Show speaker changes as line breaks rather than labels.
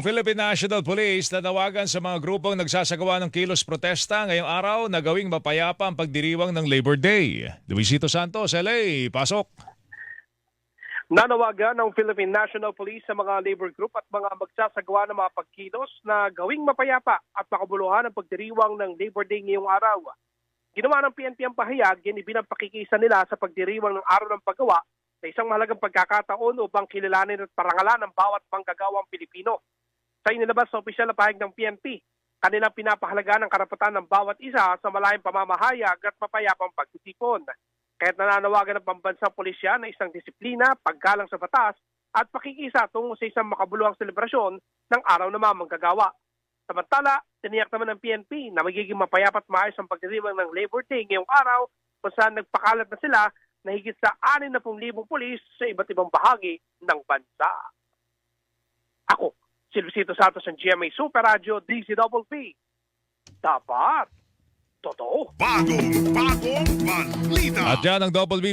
Philippine National Police nanawagan sa mga grupong nagsasagawa ng kilos protesta ngayong araw na gawing mapayapa ang pagdiriwang ng Labor Day. Luisito Santos, LA, pasok.
Nanawagan ng Philippine National Police sa mga labor group at mga magsasagawa ng mga pagkilos na gawing mapayapa at makabuluhan ang pagdiriwang ng Labor Day ngayong araw. Ginawa ng PNP ang pahayag, ginibin ang pakikisa nila sa pagdiriwang ng araw ng paggawa sa isang mahalagang pagkakataon upang kilalanin at parangalan ang bawat manggagawang Pilipino. Sa inilabas sa opisyal na pahayag ng PNP, kanilang pinapahalagaan ang karapatan ng bawat isa sa malayang pamamahayag at mapayapang pagtitipon. Kaya't nananawagan ng pambansang pulisya na isang disiplina, paggalang sa batas at pakikisa tungo sa isang makabuluhang selebrasyon ng araw ng mga manggagawa. Samantala, tiniyak naman ng PNP na magiging mapayapat maayos ang pagdiriwang ng Labor Day ngayong araw kung saan nagpakalat na sila na higit sa 60,000 pulis sa iba't ibang bahagi ng bansa. Ako, si Luisito Santos ng GMA Super Radio DZWP. Dapat, totoo.
Bagong, bagong balita.
At yan ang Double B